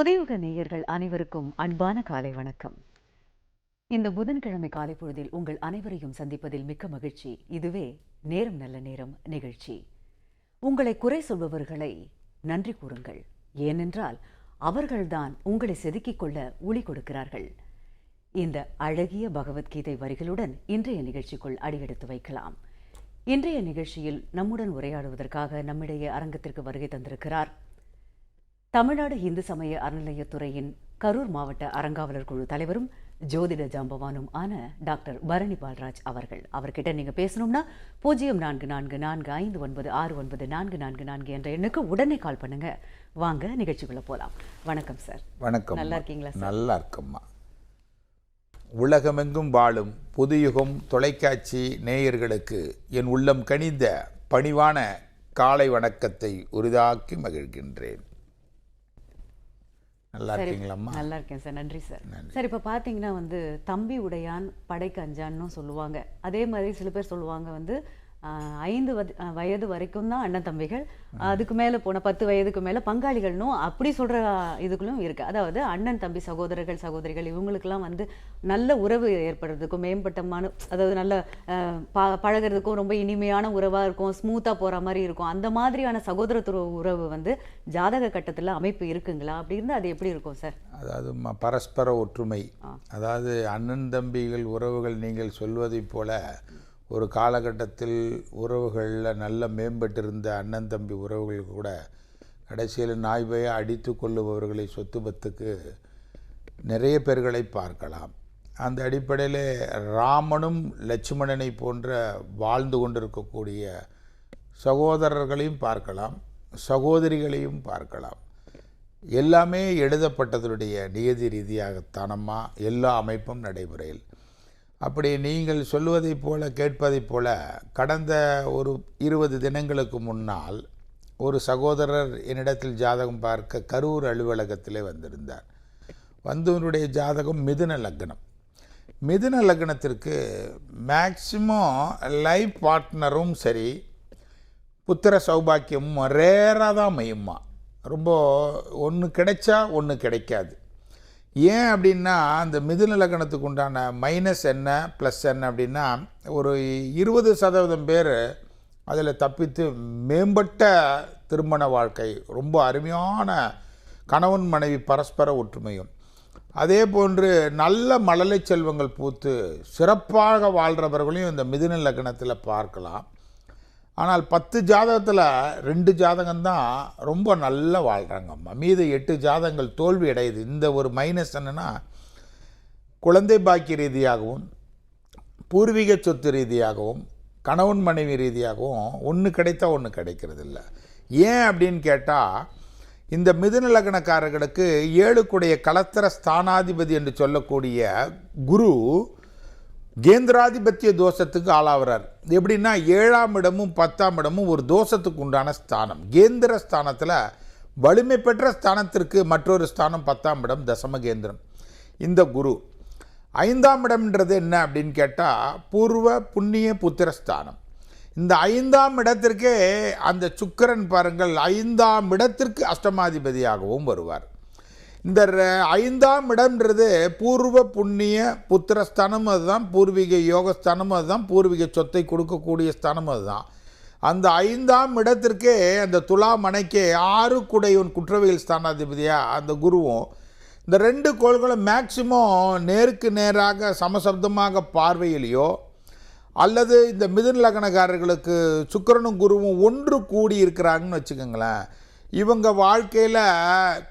உதயுக நேயர்கள் அனைவருக்கும் அன்பான காலை வணக்கம். இந்த புதன்கிழமை காலை பொழுதில் உங்கள் அனைவரையும் சந்திப்பதில் மிக்க மகிழ்ச்சி. இதுவே நேரம் நல்ல நேரம் நிகழ்ச்சி. உங்களை குறை சொல்பவர்களை நன்றி கூறுங்கள். ஏனென்றால் அவர்கள்தான் உங்களை செதுக்கிக் கொள்ள ஒளி கொடுக்கிறார்கள். இந்த அழகிய பகவத்கீதை வரிகளுடன் இன்றைய நிகழ்ச்சிக்குள் அடியெடுத்து வைக்கலாம். இன்றைய நிகழ்ச்சியில் நம்முடன் உரையாடுவதற்காக நம்மிடையே அரங்கத்திற்கு வருகை தந்திருக்கிறார் தமிழ்நாடு இந்து சமய அறநிலையத்துறையின் கரூர் மாவட்ட அறங்காவலர் குழு தலைவரும் ஜோதிட ஜாம்பவானும் ஆன டாக்டர் பரணி பால்ராஜ் அவர்கள். அவர்கிட்ட நீங்க பேசணும்னா பூஜ்ஜியம் நான்கு நான்கு நான்கு ஐந்து ஒன்பது ஆறு ஒன்பது நான்கு நான்கு நான்கு என்ற எண்ணுக்கு உடனே கால் பண்ணுங்க. வாங்க நிகழ்ச்சிக்குள்ள போலாம். வணக்கம் சார். வணக்கம். நல்லா இருக்கீங்களா நல்லா இருக்கம்மா. உலகமெங்கும் வாழும் புதுயுகம் தொலைக்காட்சி நேயர்களுக்கு என் உள்ளம் கனிந்த பணிவான காலை வணக்கத்தை உரிதாக்கி மகிழ்கின்றேன். நல்லா இருக்கீங்களாம்மா? நல்லா இருக்கேன் சார். நன்றி சார். சார் இப்ப பாத்தீங்கன்னா வந்து தம்பி உடையான் படைக்கு அஞ்சான்னு சொல்லுவாங்க. அதே மாதிரி சில பேர் சொல்லுவாங்க வந்து ஐந்து வயது வரைக்கும் தான் அண்ணன் தம்பிகள். அதுக்கு மேல போன பத்து வயதுக்கு மேல பங்காளிகள்னும் அப்படி சொல்ற இதுகளும் இருக்கு. அதாவது அண்ணன் தம்பி சகோதரர்கள் சகோதரிகள் இவங்களுக்கெல்லாம் வந்து நல்ல உறவு ஏற்படுறதுக்கும் மேம்பட்டமான அதாவது நல்ல ப- பழகுறதுக்கும் ரொம்ப இனிமையான உறவா இருக்கும் ஸ்மூத்தா போற மாதிரி இருக்கும். அந்த மாதிரியான சகோதரத்துவ உறவு வந்து ஜாதக கட்டத்துல அமைப்பு இருக்குங்களா? அப்படி இருந்தா அது எப்படி இருக்கும் சார்? அதாவது பரஸ்பர ஒற்றுமை. அதாவது அண்ணன் தம்பிகள் உறவுகள் நீங்கள் சொல்வதைப் போல ஒரு காலகட்டத்தில் உறவுகளில் நல்ல மேம்பட்டிருந்த அண்ணன் தம்பி உறவுகள் கூட கடைசியில் நாய் பய அடித்து கொள்ளுபவர்களை சொத்து பத்துக்கு நிறைய பேர்களை பார்க்கலாம். அந்த அடிப்படையில் ராமனும் லட்சுமணனை போன்ற வாழ்ந்து கொண்டிருக்கக்கூடிய சகோதரர்களையும் பார்க்கலாம் சகோதரிகளையும் பார்க்கலாம். எல்லாமே எழுதப்பட்டதனுடைய நியதி ரீதியாகத்தானம்மா? எல்லா அமைப்பும் நடைமுறையில். அப்படி நீங்கள் சொல்வதைப் போல கேட்பதைப் போல கடந்த ஒரு இருபது தினங்களுக்கு முன்னால் ஒரு சகோதரர் என்னிடத்தில் ஜாதகம் பார்க்க கரூர் அலுவலகத்திலே வந்திருந்தார். வந்தவனுடைய ஜாதகம் மிதுன லக்னம். மிதுன லக்னத்திற்கு மேக்சிமம் லைஃப் பார்ட்னரும் சரி புத்திர சௌபாக்கியமும் ரேராக தான் மையம்மா ரொம்ப ஒன்று கிடைச்சா ஒன்று கிடைக்காது. ஏன் அப்படின்னா அந்த மிதுன லக்னத்துக்கு உண்டான மைனஸ் என்ன ப்ளஸ் என்ன அப்படின்னா ஒரு இருபது சதவீதம் பேர் அதில் தப்பித்து மேம்பட்ட திருமண வாழ்க்கை ரொம்ப அருமையான கணவன் மனைவி பரஸ்பர ஒற்றுமையும். அதே போன்று நல்ல மழலை செல்வங்கள் பூத்து சிறப்பாக வாழ்கிறவர்களையும் இந்த மிதுன லக்னத்தில் பார்க்கலாம். ஆனால் பத்து ஜாதகத்தில் ரெண்டு ஜாதகம்தான் ரொம்ப நல்லா வாழ்கிறாங்கம்மா மீது எட்டு ஜாதகங்கள் தோல்வி அடையுது. இந்த ஒரு மைனஸ் என்னென்னா குழந்தை பாக்கிய ரீதியாகவும் பூர்வீக சொத்து ரீதியாகவும் கணவன் மனைவி ரீதியாகவும் ஒன்று கிடைத்தா ஒன்று கிடைக்கிறது இல்லை ஏன் அப்படின்னு கேட்டால் இந்த மிதுன லக்னக்காரர்களுக்கு ஏழுக்குடைய கலத்தர ஸ்தானாதிபதி என்று சொல்லக்கூடிய குரு கேந்திராதிபத்திய தோஷத்துக்கு ஆளாகிறார் எப்படின்னா ஏழாம் இடமும் பத்தாம் இடமும் ஒரு தோஷத்துக்கு உண்டான ஸ்தானம். கேந்திர ஸ்தானத்தில் வலிமை பெற்ற ஸ்தானத்திற்கு மற்றொரு ஸ்தானம் பத்தாம் இடம் தசம கேந்திரம். இந்த குரு ஐந்தாம் இடம்ன்றது என்ன அப்படின்னு கேட்டால் பூர்வ புண்ணிய புத்திரஸ்தானம் இந்த ஐந்தாம் இடத்திற்கே அந்த சுக்கிரன் பாருங்கள் ஐந்தாம் இடத்திற்கு அஷ்டமாதிபதியாகவும் வருவார். இந்த ர- ஐந்தாம் இடம்ன்றது பூர்வ புண்ணிய புத்திரஸ்தானம் அதுதான் பூர்வீக யோகஸ்தானம் அதுதான் பூர்வீக சொத்தை கொடுக்கக்கூடிய ஸ்தானம் அதுதான். அந்த ஐந்தாம் இடத்திற்கே அந்த துலா மனைக்கே ஆறு குடையவன் குற்றவியல் ஸ்தானாதிபதியாக அந்த குருவும் இந்த ரெண்டு கோள்களும் மேக்சிமம் நேருக்கு நேராக சமசப்தமாக பார்வையிலையோ அல்லது இந்த மிதுன் லக்னக்காரர்களுக்கு சுக்கிரனும் குருவும் ஒன்று கூடி இருக்கிறாங்கன்னு வச்சுக்கோங்களேன். இவங்க வாழ்க்கையில்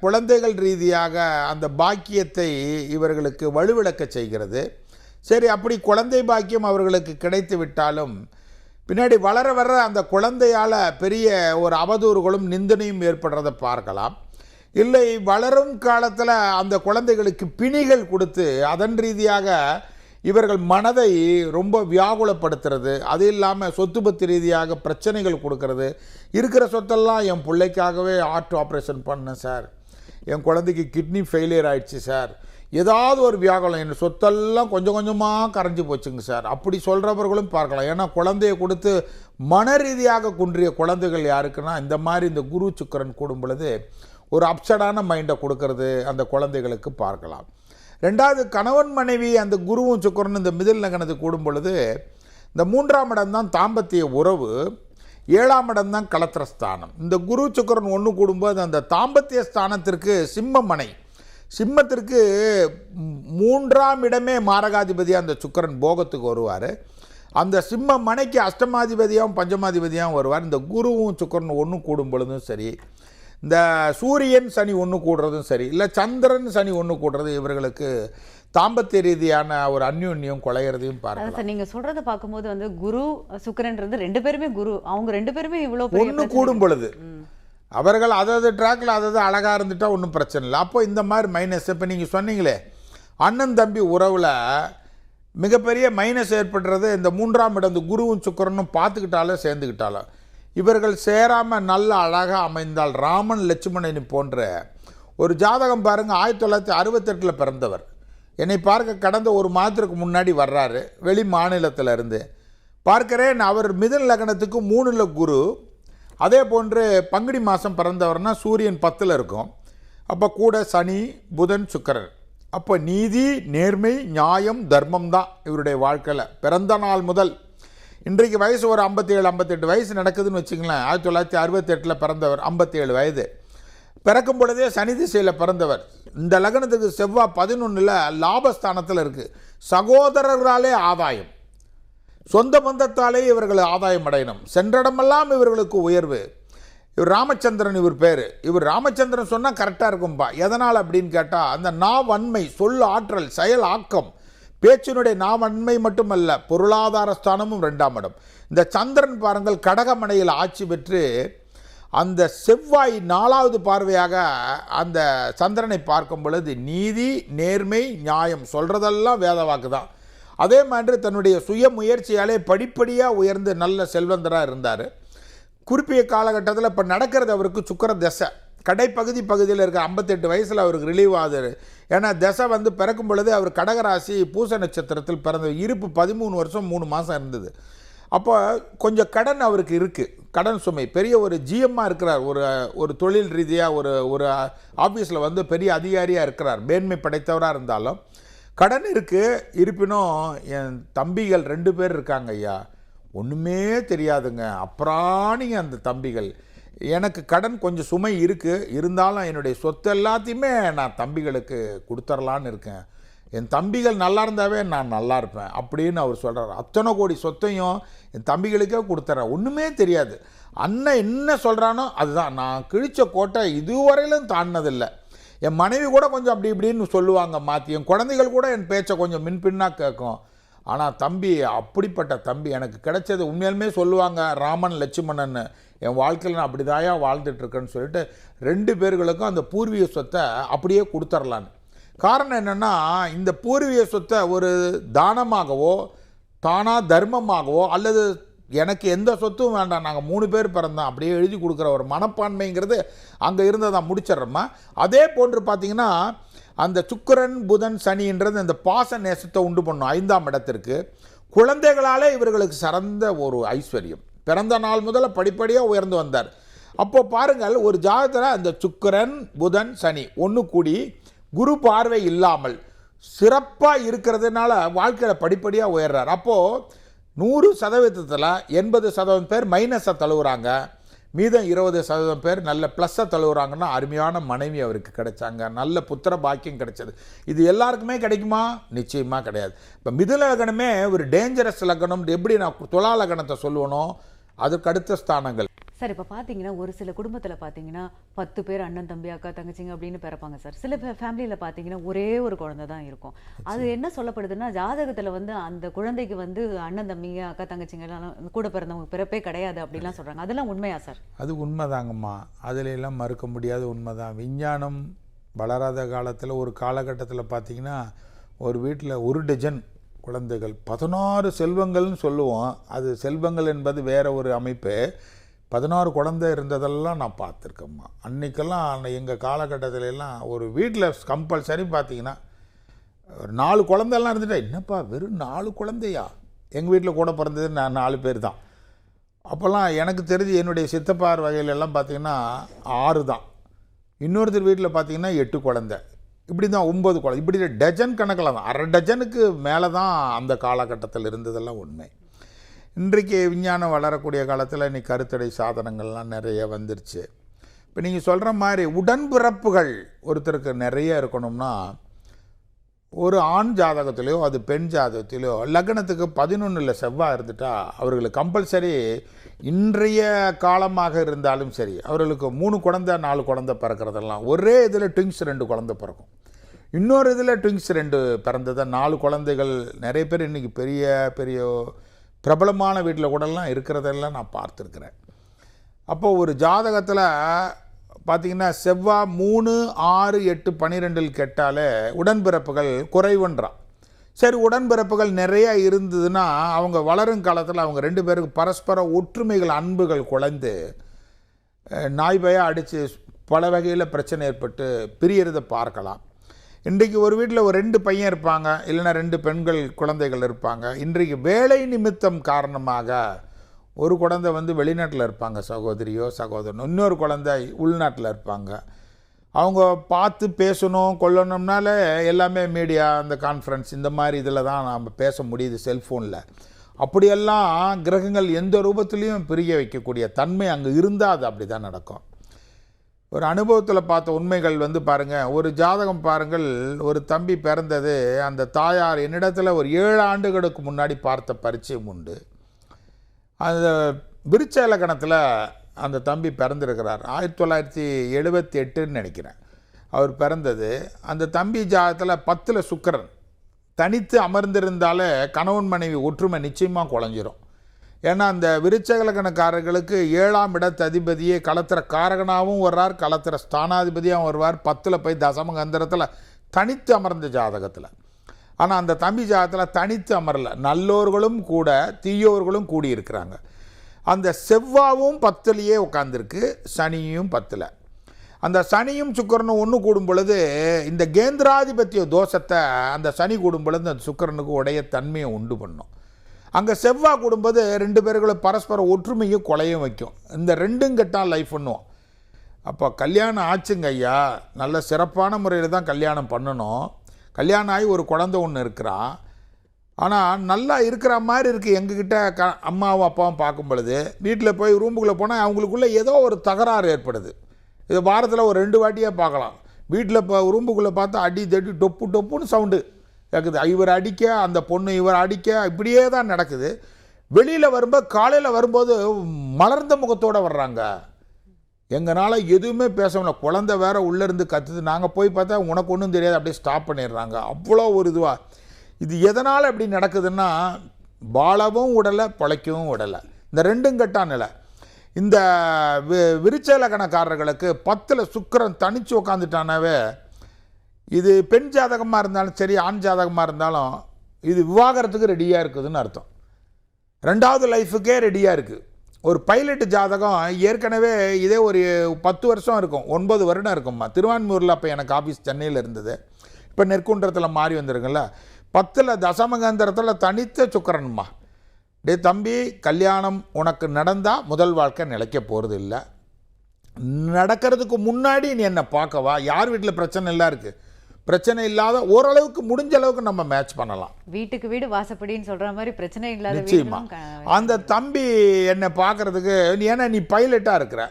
குழந்தைகள் ரீதியாக அந்த பாக்கியத்தை இவர்களுக்கு வலுவிழக்க செய்கிறது. சரி அப்படி குழந்தை பாக்கியம் அவர்களுக்கு கிடைத்து விட்டாலும் பின்னாடி வளர வர அந்த குழந்தையால் பெரிய ஒரு அவதூறுகளும் நிந்தனையும் ஏற்படுறதை பார்க்கலாம். இல்லை வளரும் காலத்தில் அந்த குழந்தைகளுக்கு பிணிகள் கொடுத்து அதன் ரீதியாக இவர்கள் மனதை ரொம்ப வியாகுலப்படுத்துறது அது இல்லாமல் சொத்து பத்து ரீதியாக பிரச்சனைகள் கொடுக்கறது. இருக்கிற சொத்தெல்லாம் என் பிள்ளைக்காகவே ஹார்ட் ஆப்ரேஷன் பண்ணேன் சார் என் குழந்தைக்கு கிட்னி ஃபெயிலியர் ஆயிடுச்சு சார் ஏதாவது ஒரு வியாகுலம் என் சொத்தெல்லாம் கொஞ்சம் கொஞ்சமாக கரைஞ்சு போச்சுங்க சார் அப்படி சொல்கிறவர்களும் பார்க்கலாம். ஏன்னா குழந்தைய கொடுத்து மன ரீதியாக குன்றிய குழந்தைகள் யாருக்குன்னா இந்த மாதிரி இந்த குரு சுக்கரன் கூடும் பொழுது ஒரு அப்சடான மைண்டை கொடுக்கறது அந்த குழந்தைகளுக்கு பார்க்கலாம். ரெண்டாவது கணவன் மனைவி அந்த குருவும் சுக்கரனும் இந்த மிதில் நகனத்துக்கு கூடும் பொழுது இந்த மூன்றாம் இடம் தான் தாம்பத்திய உறவு ஏழாம் இடம் தான் கலத்திரஸ்தானம். இந்த குரு சுக்கரன் ஒன்று கூடும்போது அந்த தாம்பத்திய ஸ்தானத்திற்கு சிம்மமனை சிம்மத்திற்கு மூன்றாம் இடமே மாரகாதிபதியாக அந்த சுக்கரன் போகத்துக்கு வருவார். அந்த சிம்ம மனைக்கு அஷ்டமாதிபதியாகவும் பஞ்சமாதிபதியாகவும் வருவார். இந்த குருவும் சுக்கரன் ஒன்று கூடும் பொழுதும் சரி இந்த சூரியன் சனி ஒன்று கூடுறதும் சரி இல்லை சந்திரன் சனி ஒன்று கூடுறது இவர்களுக்கு தாம்பத்திய ரீதியான ஒரு அந்யோன்யம் குலையிறதையும் அதான் சார் நீங்க சொல்றத பார்க்கும்போது வந்து குரு சுக்கிரன்றது ரெண்டு பேருமே குரு அவங்க ரெண்டு பேருமே இவ்வளவு பெரிய ஒன்று கூடும் பொழுது. அவர்கள் அதாவது ட்ராக்கில் அதாவது அழகாக இருந்துட்டா ஒன்றும் பிரச்சனை இல்லை. அப்போ இந்த மாதிரி மைனஸ் இப்போ நீங்கள் சொன்னீங்களே அண்ணன் தம்பி உறவில் மிகப்பெரிய மைனஸ் ஏற்படுறது இந்த மூன்றாம் இடம் இந்த குருவும் சுக்கரனும் பார்த்துக்கிட்டாலும் சேர்ந்துக்கிட்டாலும். இவர்கள் சேராமல் நல்ல அழகாக அமைந்தால் ராமன் லட்சுமணன் போன்ற ஒரு ஜாதகம் பாருங்கள் ஆயிரத்தி தொள்ளாயிரத்தி அறுபத்தெட்டில் பிறந்தவர். என்னை பார்க்க கடந்த ஒரு மாதத்திற்கு முன்னாடி வர்றாரு வெளி மாநிலத்தில் இருந்து. பார்க்கிறேன் அவர் மிதன் லக்னத்துக்கு மூணில் குரு. அதே போன்று பங்குனி மாதம் பிறந்தவர்னா சூரியன் பத்தில் இருக்கும். அப்போ கூட சனி புதன் சுக்கரன். அப்போ நீதி நேர்மை நியாயம் தர்மம் தான் இவருடைய வாழ்க்கையில். பிறந்த நாள் முதல் இன்றைக்கு வயசு ஒரு ஐம்பத்தேழு ஐம்பத்தெட்டு வயசு நடக்குதுன்னு வச்சுங்களேன் ஆயிரத்தி தொள்ளாயிரத்தி அறுபத்தெட்டில் பிறந்தவர் ஐம்பத்தேழு வயது. பிறக்கும் பொழுதே சனி திசையில் பிறந்தவர். இந்த லக்னத்துக்கு செவ்வாய் பதினொன்றில் லாபஸ்தானத்தில் இருக்குது சகோதரர்களாலே ஆதாயம். சொந்த பந்தத்தாலே இவர்கள் ஆதாயம் அடையணும். சென்றடமெல்லாம் இவர்களுக்கு உயர்வு. இவர் ராமச்சந்திரன் இவர் பேர். இவர் ராமச்சந்திரன் சொன்னால் கரெக்டாக இருக்கும்பா. எதனால் அப்படின்னு கேட்டால் அந்த நாவன்மை சொல் ஆற்றல் செயல் ஆக்கம். பேச்சினுடைய நாவன்மை மட்டுமல்ல பொருளாதார ஸ்தானமும் ரெண்டாம் இடம். இந்த சந்திரன் பாருங்கள் கடகமனையில் ஆட்சி பெற்று அந்த செவ்வாய் நாலாவது பார்வையாக அந்த சந்திரனை பார்க்கும் பொழுது நீதி நேர்மை நியாயம் சொல்கிறதெல்லாம் வேத வாக்கு தான் அதே மாதிரி தன்னுடைய சுய முயற்சியாலே படிப்படியாக உயர்ந்து நல்ல செல்வந்தராக இருந்தார். குறிப்பிய காலகட்டத்தில் இப்போ நடக்கிறது அவருக்கு சுக்கர தசை. கடைப்பகுதி பகுதியில் இருக்க ஐம்பத்தெட்டு வயசில் அவருக்கு ரிலீவ் ஆகுது. ஏன்னா தசை வந்து பிறக்கும் பொழுது அவர் கடகராசி பூச நட்சத்திரத்தில் பிறந்த இருப்பு பதிமூணு வருஷம் மூணு மாதம் இருந்தது. அப்போ கொஞ்சம் கடன் அவருக்கு இருக்குது கடன் சுமை. பெரிய ஒரு ஜிஎம்மாக இருக்கிறார். ஒரு ஒரு தொழில் ரீதியாக ஒரு ஒரு ஆஃபீஸில் வந்து பெரிய அதிகாரியாக இருக்கிறார். மேன்மை படைத்தவராக இருந்தாலும் கடன் இருக்குது இருப்பினும் என் தம்பிகள் ரெண்டு பேர் இருக்காங்க ஐயா. ஒன்றுமே தெரியாதுங்க. அப்புறாணிங்க அந்த தம்பிகள். எனக்கு கடன் கொஞ்சம் சுமை இருக்குது இருந்தாலும் என்னுடைய சொத்து எல்லாத்தையுமே நான் தம்பிகளுக்கு கொடுத்துர்லான்னு இருக்கேன். என் தம்பிகள் நல்லா இருந்தாவே நான் நல்லா இருப்பேன் அப்படின்னு அவர் சொல்கிறார் அத்தனை கோடி சொத்தையும் என் தம்பிகளுக்கே கொடுத்துட்றேன் ஒன்றுமே தெரியாது. அண்ணன் என்ன சொல்கிறானோ அதுதான். நான் கிழித்த கோட்டை இதுவரையிலும் தாண்டினதில்லை. என் மனைவி கூட கொஞ்சம் அப்படி இப்படின்னு சொல்லுவாங்க மாற்றி என் குழந்தைகள் கூட என் பேச்சை கொஞ்சம் மின்பின்னாக கேட்கும் ஆனால் தம்பி அப்படிப்பட்ட தம்பி எனக்கு கிடைச்சது உண்மையாலுமே சொல்லுவாங்க ராமன் லட்சுமணன் என் வாழ்க்கையில் நான் அப்படிதாயா வாழ்ந்துட்டுருக்கேன்னு சொல்லிட்டு ரெண்டு பேர்களுக்கும் அந்த பூர்வீக சொத்தை அப்படியே கொடுத்துர்லான்னு. காரணம் என்னென்னா இந்த பூர்வீக சொத்தை ஒரு தானமாகவோ தானாக தர்மமாகவோ அல்லது எனக்கு எந்த சொத்தும் வேண்டாம் நாங்கள் மூணு பேர் பிறந்தோம் அப்படியே எழுதி கொடுக்குற ஒரு மனப்பான்மைங்கிறது அங்கே இருந்ததை முடிச்சிடுறோமா அதே போன்று பார்த்திங்கன்னா அந்த சுக்கரன் புதன் சனின்றது அந்த பாச நேசத்தை உண்டு பண்ணும் ஐந்தாம் இடத்திற்கு. குழந்தைகளாலே இவர்களுக்கு சிறந்த ஒரு ஐஸ்வர்யம். பிறந்த நாள் முதல்ல படிப்படியாக உயர்ந்து வந்தார். அப்போ பாருங்கள் ஒரு ஜாதகத்தில் அந்த சுக்கரன் புதன் சனி ஒன்று கூடி குரு பார்வை இல்லாமல் சிறப்பாக இருக்கிறதுனால வாழ்க்கையில் படிப்படியாக உயர்றார். அப்போது நூறு சதவீதத்தில் எண்பது சதவீதம் பேர் மைனஸை தழுவுறாங்க. மீதம் இருபது சதவீதம் பேர் நல்ல ப்ளஸ்ஸை தழுவுறாங்கன்னா அருமையான மனைவி அவருக்கு கிடைச்சாங்க. நல்ல புத்திர பாக்கியம் கிடைச்சது. இது எல்லாருக்குமே கிடைக்குமா? நிச்சயமாக கிடையாது. இப்போ மிதுன லக்னமே ஒரு டேஞ்சரஸ் லக்னம். எப்படி நான் துலா லக்னத்தை சொல்லுவனோ அதுக்கு அடுத்த ஸ்தானங்கள். சார் இப்போ பார்த்தீங்கன்னா ஒரு சில குடும்பத்தில் பார்த்தீங்கன்னா பத்து பேர் அண்ணன் தம்பி அக்கா தங்கச்சிங்க அப்படின்னு பிறப்பாங்க சார். சில ஃபேமிலியில் பார்த்தீங்கன்னா ஒரே ஒரு குழந்தை தான் இருக்கும். அது என்ன சொல்லப்படுதுன்னா ஜாதகத்தில் வந்து அந்த குழந்தைக்கு வந்து அண்ணன் தம்பிங்க அக்கா தங்கச்சிங்க எல்லாம் கூட பிறந்தவங்க பிறப்பே கிடையாது அப்படிலாம் சொல்கிறாங்க அதெல்லாம் உண்மையா சார்? அது உண்மைதாங்கம்மா. அதுல எல்லாம் மறுக்க முடியாத உண்மைதான். விஞ்ஞானம் வளராத காலத்தில் ஒரு காலகட்டத்தில் பார்த்தீங்கன்னா ஒரு வீட்டில் ஒரு டஜன் குழந்தைகள் பதினாறு செல்வங்கள்னு சொல்லுவோம். அது செல்வங்கள் என்பது வேற ஒரு அமைப்பு. பதினாறு குழந்தை இருந்ததெல்லாம் நான் பார்த்துருக்கேம்மா. அன்னைக்கெல்லாம் எங்கள் காலகட்டத்திலெல்லாம் ஒரு வீட்டில் கம்பல்சரி பார்த்தீங்கன்னா ஒரு நாலு குழந்தைலாம் இருந்துட்டா என்னப்பா வெறும் நாலு குழந்தையா? எங்கள் வீட்டில் கூட பிறந்தது நான் நாலு பேர் தான். அப்போல்லாம் எனக்கு தெரிஞ்சு என்னுடைய சித்தப்பார் வகையிலெல்லாம் பார்த்திங்கன்னா பார்த்தீங்கன்னா ஆறு தான். இன்னொருத்தர் வீட்டில் பார்த்தீங்கன்னா எட்டு குழந்தை. இப்படி தான் ஒம்பது குழந்தை இப்படி டஜன் கணக்கில் தான். அரை டஜனுக்கு மேலே தான் அந்த காலகட்டத்தில் இருந்ததெல்லாம் உண்மை. இன்றைக்கு விஞ்ஞானம் வளரக்கூடிய காலத்தில் இன்றைக்கி கருத்தடை சாதனங்கள்லாம் நிறைய வந்துருச்சு. இப்போ நீங்கள் சொல்கிற மாதிரி உடன்பிறப்புகள் ஒருத்தருக்கு நிறைய இருக்கணும்னா ஒரு ஆண் ஜாதகத்திலையோ அது பெண் ஜாதகத்திலையோ லக்னத்துக்கு பதினொன்றில் செவ்வாய் இருந்துட்டா அவர்களுக்கு கம்பல்சரி இன்றைய காலமாக இருந்தாலும் சரி அவர்களுக்கு மூணு குழந்தை நாலு குழந்தை பிறக்கிறதெல்லாம் ஒரே இதில் ட்விங்ஸ் ரெண்டு குழந்தை பிறக்கும். இன்னொரு இதில் ட்விங்ஸ் ரெண்டு பிறந்ததை நாலு குழந்தைகள் நிறைய பேர் இன்றைக்கி பெரிய பெரிய பிரபலமான வீட்டில் கூடலாம் இருக்கிறதெல்லாம் நான் பார்த்துருக்குறேன். அப்போது ஒரு ஜாதகத்தில் பார்த்திங்கன்னா செவ்வாய் மூணு ஆறு எட்டு பன்னிரெண்டில் கெட்டாலே உடன்பிறப்புகள் குறைவுன்றான். சரி உடன்பிறப்புகள் நிறையா இருந்ததுன்னா அவங்க வளரும் காலத்தில் அவங்க ரெண்டு பேருக்கு பரஸ்பர ஒற்றுமைகள் அன்புகள் குலைந்து நாய்பயாக அடித்து பல வகையில் பிரச்சனை ஏற்பட்டு பிரியறதை பார்க்கலாம். இன்றைக்கு ஒரு வீட்டில் ஒரு ரெண்டு பையன் இருப்பாங்க இல்லைன்னா ரெண்டு பெண்கள் குழந்தைகள் இருப்பாங்க. இன்றைக்கு வேலை நிமித்தம் காரணமாக ஒரு குழந்தை வந்து வெளிநாட்டில் இருப்பாங்க சகோதரியோ சகோதரனோ. இன்னொரு குழந்தை உள்நாட்டில் இருப்பாங்க. அவங்க பார்த்து பேசணும் கொள்ளணும்னால எல்லாமே மீடியா அந்த கான்ஃபரன்ஸ் இந்த மாதிரி இதில் தான் நாம் பேச முடியுது செல்ஃபோனில். அப்படியெல்லாம் கிரகங்கள் எந்த ரூபத்துலேயும் பிரிய வைக்கக்கூடிய தன்மை அங்கே இருந்தால் அது அப்படி தான் நடக்கும். ஒரு அனுபவத்தில் பார்த்த உண்மைகள் வந்து பாருங்கள் ஒரு ஜாதகம் பாருங்கள். ஒரு தம்பி பிறந்தது அந்த தாயார் என்னிடத்தில் ஒரு ஏழு ஆண்டுகளுக்கு முன்னாடி பார்த்த பரிச்சயம் உண்டு. அந்த விருச்ச இலக்கணத்தில் அந்த தம்பி பிறந்திருக்கிறார். ஆயிரத்தி தொள்ளாயிரத்தி எழுபத்தி எட்டுன்னு நினைக்கிறேன். அவர் பிறந்தது. அந்த தம்பி ஜாதகத்தில் பத்தில் சுக்கரன். தனித்து அமர்ந்திருந்தாலே கணவன் மனைவி ஒற்றுமை நிச்சயமாக குழஞ்சிரும். ஏன்னா அந்த விருச்சகலக்கணக்காரர்களுக்கு ஏழாம் இடத்து அதிபதியே களத்திர காரகனாகவும் வர்றார் களத்திர ஸ்தானாதிபதியாகவும் வருவார். பத்தில் போய் தசமகந்திரத்தில் தனித்து அமர்ந்த ஜாதகத்தில். ஆனால் அந்த தம்பி ஜாதகத்தில் தனித்து அமரல. நல்லோர்களும் கூட தீயோர்களும் கூடி இருக்கிறாங்க அந்த செவ்வாவும் பத்துலேயே உட்காந்துருக்கு சனியும் பத்தில். அந்த சனியும் சுக்கரனும் ஒன்று கூடும் பொழுது இந்த கேந்திராதிபத்திய தோஷத்தை அந்த சனி கூடும் பொழுது அந்த சுக்கரனுக்கு உடைய தன்மையை உண்டு பண்ணும். அங்கே செவ்வாய் கூடும்போது ரெண்டு பேர்களும் பரஸ்பர ஒற்றுமையும் கொலையும் வைக்கும். இந்த ரெண்டும் கெட்டால் லைஃப் பண்ணுவோம் அப்போ கல்யாணம் ஆச்சுங்க ஐயா. நல்ல சிறப்பான முறையில் தான் கல்யாணம் பண்ணணும். கல்யாணம் ஆகி ஒரு குழந்தை ஒன்று இருக்கிறான் ஆனால் நல்லா இருக்கிற மாதிரி இருக்குது எங்ககிட்ட க அம்மாவும் அப்பாவும் பார்க்கும் பொழுது. வீட்டில் போய் ரூமுக்குள்ளே போனால் அவங்களுக்குள்ளே ஏதோ ஒரு தகராறு ஏற்படுது. இது வாரத்தில் ஒரு ரெண்டு வாட்டியாக பார்க்கலாம். வீட்டில் இப்போ ரூமுக்குள்ளே பார்த்தா அடி தட்டி டொப்பு டொப்புன்னு சவுண்டு நடக்குது இவர் அடிக்க அந்த பொண்ணு இவர் அடிக்க இப்படியே தான் நடக்குது. வெளியில் வரும்போது காலையில் வரும்போது மலர்ந்த முகத்தோடு வர்றாங்க. எங்களால் எதுவுமே பேச முடியல. குழந்தை வேற உள்ளே இருந்து கத்துது. நாங்கள் போய் பார்த்தா உனக்கு ஒன்றும் தெரியாது. அப்படியே ஸ்டாப் பண்ணிடுறாங்க. அவ்வளோ ஒரு இதுவாக இது எதனால் அப்படி நடக்குதுன்னா வாழவும் விடலை பிழைக்கவும் விடலை இந்த ரெண்டும் கட்டா நிலை. இந்த வி விருச்சலக்கணக்காரர்களுக்கு பத்தில் சுக்கரன் தனித்து உக்காந்துட்டானாவே இது பெண் ஜாதகமாக இருந்தாலும் சரி ஆண் ஜாதகமாக இருந்தாலும் இது விவாகரத்துக்கு ரெடியாக இருக்குதுன்னு அர்த்தம். ரெண்டாவது லைஃபுக்கே ரெடியாக இருக்குது ஒரு பைலட் ஜாதகம் ஏற்கனவே இதே ஒரு பத்து வருஷம் இருக்கும் ஒன்பது வருடம் இருக்கும்மா. திருவான்மூரில் அப்போ எனக்கு ஆஃபீஸ் சென்னையில் இருந்தது. இப்போ நெற்குன்றத்தில் மாறி வந்திருக்குல்ல பத்தில் தசமகந்திரத்தில் தனித்த சுக்கரன்மா. டே தம்பி கல்யாணம் உனக்கு நடந்தால் முதல் வாழ்க்கை நிலைக்க போகிறது இல்லை நடக்கிறதுக்கு முன்னாடி நீ என்னை பார்க்கவா? யார் வீட்டில் பிரச்சனை இல்லை இருக்குது பிரச்சனை இல்லாத ஓரளவுக்கு முடிஞ்ச அளவுக்கு நம்ம மேட்ச் பண்ணலாம். வீட்டுக்கு வீடு வாசப்படின்னு சொல்ற மாதிரி பிரச்சனை இல்லாத நிச்சயமா. அந்த தம்பி என்னை பார்க்கறதுக்கு நீ ஏன்னா நீ பைலட்டாக இருக்கிற.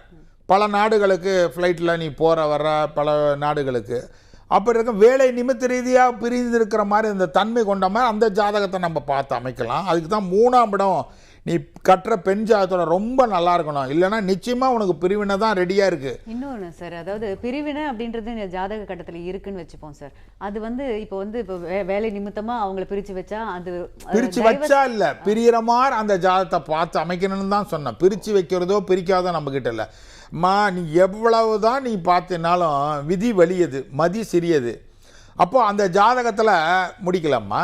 பல நாடுகளுக்கு ஃப்ளைட்டில் நீ போகிற வர்ற பல நாடுகளுக்கு. அப்படி இருக்க வேலை நிமித்த ரீதியாக பிரிந்து இருக்கிற மாதிரி அந்த தன்மை கொண்ட மாதிரி அந்த ஜாதகத்தை நம்ம பார்த்து அமைக்கலாம். அதுக்கு தான் மூணாம் இடம் நீ கட்டுற பெண் ஜாதகத்தோட ரொம்ப நல்லா இருக்கணும். இல்லைன்னா நிச்சயமாக உனக்கு பிரிவினை தான் ரெடியாக இருக்குது இன்னொன்று சார் அதாவது பிரிவினை அப்படின்றது இந்த ஜாதக கட்டத்துல இருக்குன்னு வச்சுப்போம் சார் அது வந்து இப்போ வந்து இப்போ வேலை நிமித்தமா அவங்கள பிரிச்சு வச்சா அது பிரிச்சு வச்சா இல்ல பிரியிற மாதிரி அந்த ஜாதகத்தை பார்த்து அமைக்கணும்னு தான் சொன்னேன். பிரிச்சு வைக்கிறதோ பிரிக்காதோ நம்ம கிட்ட இல்லை. அம்மா நீ எவ்வளவு தான் நீ பார்த்தினாலும் விதி வலியது மதி சிறியது. அப்போ அந்த ஜாதகத்தில் முடிக்கலாமா?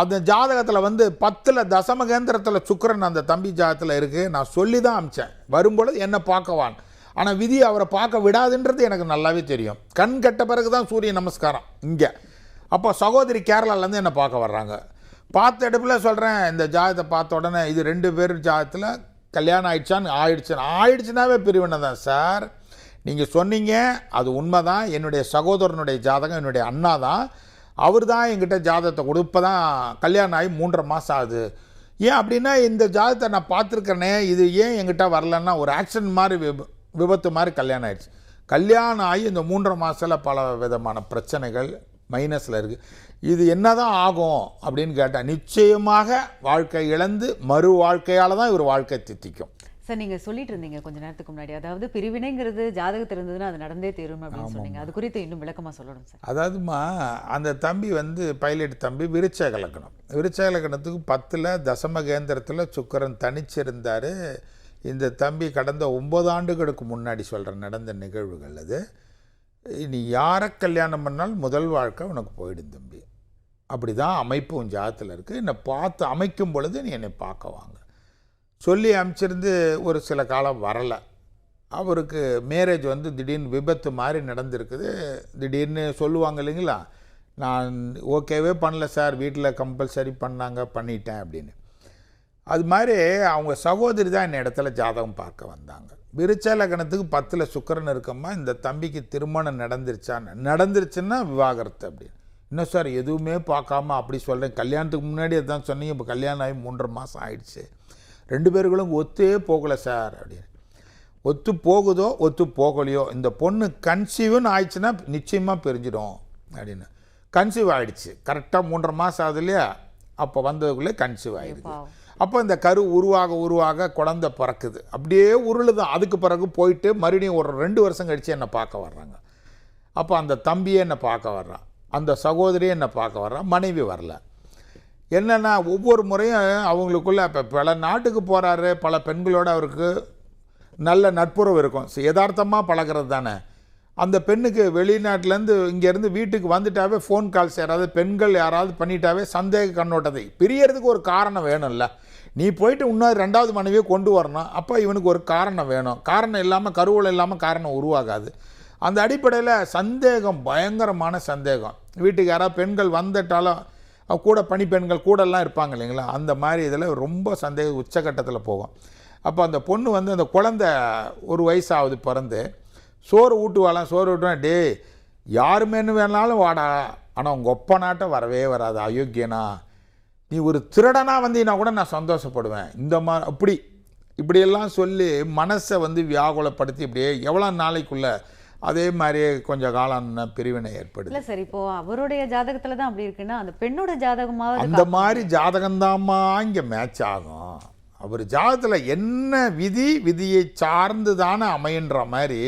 அந்த ஜாதகத்தில் வந்து பத்தில் தசமகேந்திரத்தில் சுக்கிரன் அந்த தம்பி ஜாதகத்தில் இருக்குது நான் சொல்லி தான் அமிச்சேன். வரும்பொழுது என்னை பார்க்கவான் ஆனால் விதி அவரை பார்க்க விடாதுன்றது எனக்கு நல்லாவே தெரியும். கண் கெட்ட பிறகு தான் சூரிய நமஸ்காரம். இங்கே. அப்போ சகோதரி கேரளாலேருந்து என்னை பார்க்க வர்றாங்க. பார்த்த எடுப்பில் சொல்கிறேன் இந்த ஜாதகத்தை பார்த்த உடனே இது ரெண்டு பேர் ஜாதகத்தில் கல்யாணம் ஆயிடுச்சான்னு ஆயிடுச்சு. ஆயிடுச்சுனாவே பிரிவினை தான் சார்? நீங்கள் சொன்னீங்க அது உண்மை தான் என்னுடைய சகோதரனுடைய ஜாதகம் என்னுடைய அண்ணா தான் அவர் தான் என்கிட்ட ஜாதகத்தை கொடுப்பதான் தான் கல்யாணம் ஆகி மூன்றரை மாதம் ஆகுது. ஏன் அப்படின்னா இந்த ஜாதகத்தை நான் பார்த்துருக்கேனே இது ஏன் என்கிட்ட வரலன்னா ஒரு ஆக்சிடென்ட் மாதிரி விப விபத்து மாதிரி கல்யாணம் ஆயிடுச்சு. கல்யாணம் ஆகி இந்த மூன்றரை மாதத்தில் பல விதமான பிரச்சனைகள் மைனஸில் இருக்குது இது என்ன தான் ஆகும் அப்படின்னு கேட்டால் நிச்சயமாக வாழ்க்கை இழந்து மறு வாழ்க்கையால் தான் இவர் வாழ்க்கை தித்திக்கும். சார் நீங்க சொல்லிட்டு இருந்தீங்க கொஞ்ச நேரத்துக்கு முன்னாடி. அதாவது பிரிவினைங்கிறது ஜாதகத்தில் இருந்ததுன்னா அது நடந்தே தீரும் அப்படின்னு சொன்னீங்க. அது குறித்து இன்னும் விளக்கமா சொல்லணும் சார். அதாவதுமா அந்த தம்பி வந்து பைலட் தம்பி விருச்சக லக்னம். விருச்சக லக்னத்துக்கு பத்தில் தசம கேந்திரத்தில் சுக்கரன் தனிச்சிருந்தார். இந்த தம்பி கடந்த ஒம்பது ஆண்டுகளுக்கு முன்னாடி சொல்கிறேன் நடந்த நிகழ்வுகள் அது. நீ யாரை கல்யாணம் பண்ணாலும் முதல் வாழ்க்கை உனக்கு போயிடும் தம்பி. அப்படி தான் அமைப்பு உன் ஜாதத்தில் இருக்குது என்னை பார்த்து அமைக்கும் பொழுது நீ என்னை பார்க்க வாங்க. சொல்லி அமைச்சிருந்து ஒரு சில காலம் வரலை. அவருக்கு மேரேஜ் வந்து திடீர்னு விபத்து மாதிரி நடந்திருக்குது. திடீர்னு சொல்லுவாங்க இல்லைங்களா? நான் ஓகேவே பண்ணல சார் வீட்டில் கம்பல்சரி பண்ணாங்க பண்ணிட்டேன் அப்படின்னு. அது மாதிரி அவங்க சகோதரி தான் இந்த இடத்துல ஜாதகம் பார்க்க வந்தாங்க. விருச்ச லக்னத்துக்கு பத்தில் சுக்கரன் இருக்கம்மா இந்த தம்பிக்கு திருமணம் நடந்துருச்சான்னு நடந்துருச்சுன்னா விவாகரத்து அப்படின்னு. இன்னும் சார் எதுவுமே பார்க்காம அப்படி சொல்கிறேன் கல்யாணத்துக்கு முன்னாடி அதான் சொன்னீங்க இப்போ கல்யாணம் ஆகி மூன்றரை மாதம் ஆயிடுச்சு. ரெண்டு பேர்களும் ஒத்தே போகலை சார் அப்படின்னு. ஒத்து போகுதோ ஒத்து போகலையோ இந்த பொண்ணு கன்சீவ்னு ஆயிடுச்சுன்னா நிச்சயமாக பிரிஞ்சிடும் அப்படின்னு. கன்சீவ் ஆயிடுச்சு. கரெக்டாக மூன்றரை மாதம் ஆகுது இல்லையா? அப்போ வந்ததுக்குள்ளே கன்சீவ் பாவம். அப்போ இந்த கரு உருவாக உருவாக குழந்தை பிறக்குது. அப்படியே உருளுதான் அதுக்கு பிறகு போயிட்டு மறுபடியும் ஒரு ரெண்டு வருஷம் கழித்து என்னை பார்க்க வர்றாங்க. அப்போ அந்த தம்பியே என்னை பார்க்க வர்றான். அந்த சகோதரியே என்னை பார்க்க வர்றான். மனைவி வரல. என்னென்னா ஒவ்வொரு முறையும் அவங்களுக்குள்ள இப்போ பல நாட்டுக்கு போகிறாரு பல பெண்களோடு அவருக்கு நல்ல நட்புறவு இருக்கும். யதார்த்தமாக பழகிறது தானே. அந்த பெண்ணுக்கு வெளிநாட்டிலேருந்து இங்கேருந்து வீட்டுக்கு வந்துட்டாவே ஃபோன் கால்ஸ் யாராவது பெண்கள் யாராவது பண்ணிட்டாவே சந்தேக கண்ணோட்டத்தை. பிரியறதுக்கு ஒரு காரணம் வேணும்ல. நீ போயிட்டு இன்னொரு ரெண்டாவது மனைவியை கொண்டு வரணும். அப்போ இவனுக்கு ஒரு காரணம் வேணும். காரணம் இல்லாமல் கருவூலம் இல்லாமல் காரணம் உருவாகாது. அந்த அடிப்படையில் சந்தேகம் பயங்கரமான சந்தேகம். வீட்டுக்கு யாராவது பெண்கள் வந்துட்டாலும் கூட பணிப்பெண்கள் கூடலாம் இருப்பாங்க இல்லைங்களா? அந்த மாதிரி இதில் ரொம்ப சந்தேக உச்சக்கட்டத்தில் போகும். அப்போ அந்த பொண்ணு வந்து அந்த குழந்தை ஒரு வயசாகுது பிறந்து சோறு ஊட்டுவாளாம் சோறு ஊட்டுவேன் டேய் யாருமேன்னு வேணாலும் வாடா. ஆனால் உங்கள் ஒப்ப நாட்டை வரவே வராது. அயோக்கியனா? நீ ஒரு திருடனாக வந்தீங்கன்னா கூட நான் சந்தோஷப்படுவேன். இந்த மாதிரி அப்படி இப்படியெல்லாம் சொல்லி மனசை வந்து வியாகுலப்படுத்தி இப்படியே எவ்வளோ நாளைக்குள்ளே அதே மாதிரியே கொஞ்சம் காலம் பிரிவினை ஏற்படுது. இல்ல சார் இப்போ அவருடைய ஜாதகத்துல தான் அப்படி இருக்குன்னா அந்த பெண்ணோட ஜாதகமாவது அந்த மாதிரி ஜாதகம்தாம்மா இங்கே மேட்ச் ஆகும். அவர் ஜாதகத்தில் என்ன விதி விதியை சார்ந்து தானே அமையன்ற மாதிரி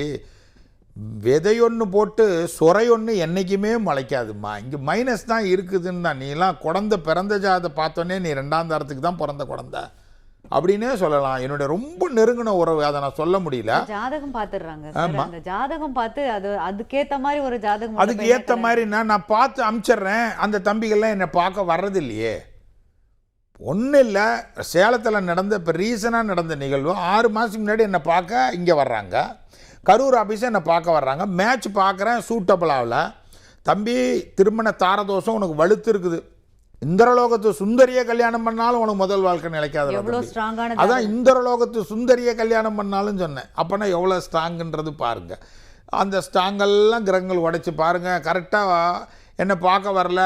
விதையொன்று போட்டு சொரையொன்று என்றைக்குமே முளைக்காதும்மா. இங்கே மைனஸ் தான் இருக்குதுன்னு தான். நீலாம் குழந்த பிறந்த ஜாதத்தை பார்த்தோன்னே நீ ரெண்டாம் தரத்துக்கு தான் பிறந்த குழந்த அப்படின்னே சொல்லலாம். என்னுடைய ரொம்ப நெருங்கின உறவு அதை நான் சொல்ல முடியல. ஜாதகம் பாத்துடுறாங்க சார் அந்த ஜாதகம் பார்த்து அது அதுக்கேத்த மாதிரி ஒரு ஜாதகம் அதுக்கு ஏற்ற மாதிரின்னா நான் பார்த்து அனுப்பிச்சிட்றேன் அந்த தம்பிகள்லாம் என்னை பார்க்க வர்றது இல்லையே ஒன்றும் இல்லை. சேலத்தில் நடந்த இப்போ ரீசனாக நடந்த நிகழ்வு. ஆறு மாதத்துக்கு முன்னாடி என்னை பார்க்க இங்கே வர்றாங்க. கரூர் ஆஃபீஸை என்னை பார்க்க வர்றாங்க. மேட்ச் பார்க்குறேன் சூட்டபிள் ஆகல. தம்பி திருமண தாரதோஷம் உனக்கு வலுத்து இருக்குது. இந்திரலோகத்து சுந்தரியை கல்யாணம் பண்ணாலும் உனக்கு முதல் வாழ்க்கை நிலைக்காத அதான் இந்திரலோகத்து சுந்தரியை கல்யாணம் பண்ணாலும் சொன்னேன். அப்போனா எவ்வளோ ஸ்ட்ராங்குன்றது பாருங்கள் அந்த ஸ்ட்ராங்கெல்லாம் கிரகங்கள் உடைச்சி பாருங்கள் கரெக்டாக என்னை பார்க்க வரல.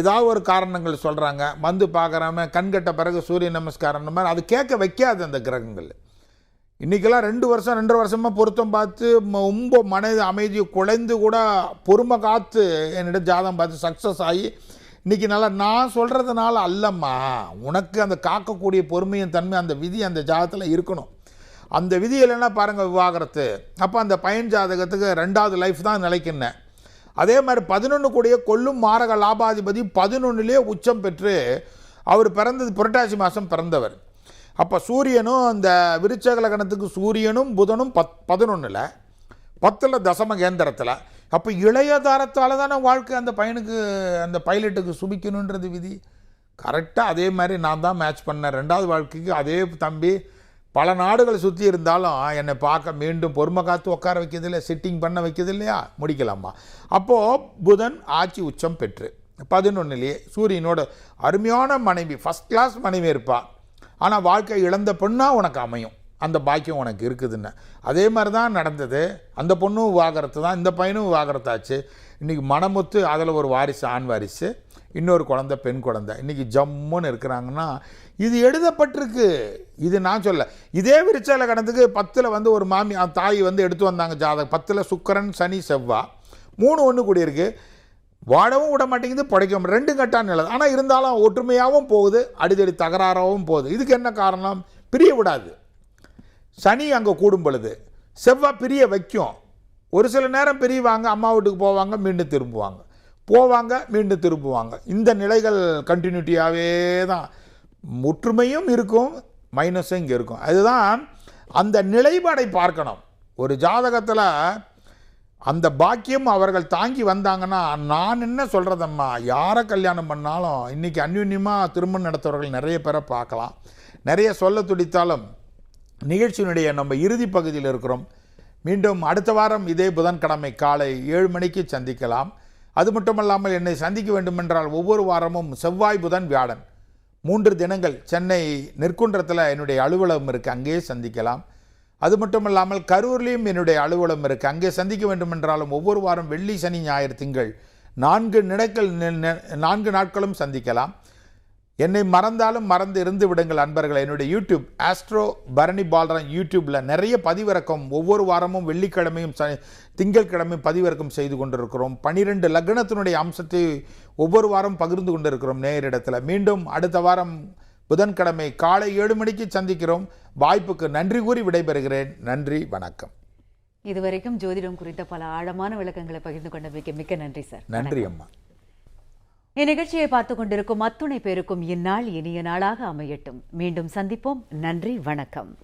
ஏதாவது ஒரு காரணங்கள் சொல்கிறாங்க வந்து பார்க்குறாம கண்கட்ட பிறகு சூரிய நமஸ்காரம் மாதிரி அது கேட்க வைக்காது அந்த கிரகங்கள். இன்றைக்கெல்லாம் ரெண்டு வருஷம் ரெண்டரை வருஷமாக பொருத்தம் பார்த்து ரொம்ப மனது அமைதியை குலைந்து கூட பொறுமை காத்து என்னிடம் ஜாதகம் பார்த்து சக்ஸஸ் ஆகி இன்றைக்கி நல்லா நான் சொல்கிறதுனால அல்லம்மா உனக்கு அந்த காக்கக்கூடிய பொறுமையும் தன்மை அந்த விதி அந்த ஜாதகத்தில் இருக்கணும். அந்த விதி இல்லைன்னா பாருங்கள் விவாகரத்து. அப்போ அந்த பயன் ஜாதகத்துக்கு ரெண்டாவது லைஃப் தான் நிலைக்கின்னேன் அதே மாதிரி பதினொன்று கூடிய கொல்லும் மாரக லாபாதிபதி பதினொன்றுலேயே உச்சம் பெற்று அவர் பிறந்தது புரட்டாசி மாதம் பிறந்தவர். அப்போ சூரியனும் அந்த விருச்சக லக்னத்துக்கு சூரியனும் புதனும் பத் பதினொன்றில் பத்தில் தசம கேந்திரத்தில் அப்போ இளைய தாரத்தால் தானே வாழ்க்கை அந்த பையனுக்கு அந்த பைலட்டுக்கு சுபிக்கணுன்றது விதி? கரெக்டாக அதே மாதிரி நான் தான் மேட்ச் பண்ணேன். ரெண்டாவது வாழ்க்கைக்கு அதே தம்பி பல நாடுகளை சுற்றி இருந்தாலும் என்னை பார்க்க மீண்டும் பொறுமை காத்து உட்கார வைக்கிறது இல்லை சிட்டிங் பண்ண வைக்கிறது இல்லையா? முடிக்கலாமா? அப்போது புதன் ஆட்சி உச்சம் பெற்று பதினொன்றுலேயே சூரியனோட அருமையான மனைவி ஃபஸ்ட் கிளாஸ் மனைவி இருப்பாள் ஆனால் வாழ்க்கை இழந்த பெண்ணாக உனக்கு அமையும். அந்த பாக்கியம் உனக்கு இருக்குதுன்னு. அதே மாதிரி தான் நடந்தது. அந்த பொண்ணும் விவாகரத்து தான். இந்த பையனும் விவாகரத்தாச்சு. இன்றைக்கி மனமுத்து அதில் ஒரு வாரிசு ஆண் வாரிசு. இன்னொரு குழந்தை பெண் குழந்தை. இன்றைக்கி ஜம்முன்னு இருக்கிறாங்கன்னா இது எழுதப்பட்டிருக்கு. இது நான் சொல்ல இதே விரிச்சால கடந்துக்கு பத்தில் வந்து ஒரு மாமி அந்த தாய் வந்து எடுத்து வந்தாங்க ஜாதகம். பத்தில் சுக்கரன் சனி செவ்வா. மூணு ஒன்று கூடியிருக்கு வாடவும் விட மாட்டேங்குது படைக்க ரெண்டு கட்டான நிலை ஆனால் இருந்தாலும் ஒற்றுமையாகவும் போகுது அடிதடி தகராறாகவும் போகுது. இதுக்கு என்ன காரணம்? பிரிய விடாது. சனி அங்கே கூடும் பொழுது செவ்வாய் பிரிய வைக்கும். ஒரு சில நேரம் பிரிவாங்க அம்மா வீட்டுக்கு போவாங்க மீண்டும் திரும்புவாங்க. போவாங்க மீண்டும் திரும்புவாங்க. இந்த நிலைகள் கண்டினியூட்டியாகவே தான். முற்றுமையும் இருக்கும் மைனஸும் இங்கே இருக்கும். அதுதான் அந்த நிலைப்பாடை பார்க்கணும். ஒரு ஜாதகத்தில் அந்த பாக்கியம் அவர்கள் தாங்கி வந்தாங்கன்னா நான் என்ன சொல்கிறதம்மா யாரை கல்யாணம் பண்ணாலும் இன்றைக்கி அந்யுன்யமாக திருமணம் நடத்துறவர்கள் நிறைய பேரை பார்க்கலாம். நிறைய சொல்ல துடித்தாலும் நிகழ்ச்சியினுடைய நம்ம இறுதி பகுதியில் இருக்கிறோம். மீண்டும் அடுத்த வாரம் இதே புதன்கிழமை காலை ஏழு மணிக்கு சந்திக்கலாம். அது மட்டுமல்லாமல் என்னை சந்திக்க வேண்டுமென்றால் ஒவ்வொரு வாரமும் செவ்வாய் புதன் வியாழன் மூன்று தினங்கள் சென்னை நெற்குன்றத்தில் என்னுடைய அலுவலகம் இருக்குது அங்கேயே சந்திக்கலாம். அது மட்டுமல்லாமல் கரூர்லேயும் என்னுடைய அலுவலகம் இருக்குது அங்கே சந்திக்க வேண்டுமென்றாலும் ஒவ்வொரு வாரம் வெள்ளி சனி ஞாயிறு திங்கள் நான்கு நினைக்கள் நான்கு நாட்களும் சந்திக்கலாம். என்னை மறந்தாலும் மறந்து இருந்து விடுங்கள் அன்பர்கள். என்னுடைய யூடியூப் ஆஸ்ட்ரோ பரணி பாலரன் யூடியூப்பில் நிறைய பதிவிறக்கம் ஒவ்வொரு வாரமும் வெள்ளிக்கிழமையும் ச திங்கட்கிழமையும் பதிவிறக்கம் செய்து கொண்டிருக்கிறோம். பனிரெண்டு லக்னத்தினுடைய அம்சத்தை ஒவ்வொரு வாரம் பகிர்ந்து கொண்டிருக்கிறோம் நேரிடத்தில் மீண்டும் அடுத்த வாரம் புதன்கிழமை காலை ஏழு மணிக்கு சந்திக்கிறோம். வாய்ப்புக்கு நன்றி கூறி விடைபெறுகிறேன். நன்றி வணக்கம். இதுவரைக்கும் ஜோதிடம் குறித்த பல ஆழமான விளக்கங்களை பகிர்ந்து கொண்டமைக்கு மிக்க நன்றி சார். நன்றி அம்மா. இந்நிகழ்ச்சியை பார்த்து கொண்டிருக்கும் அத்துணை பேருக்கும் இந்நாள் இனிய நாளாக அமையட்டும். மீண்டும் சந்திப்போம். நன்றி வணக்கம்.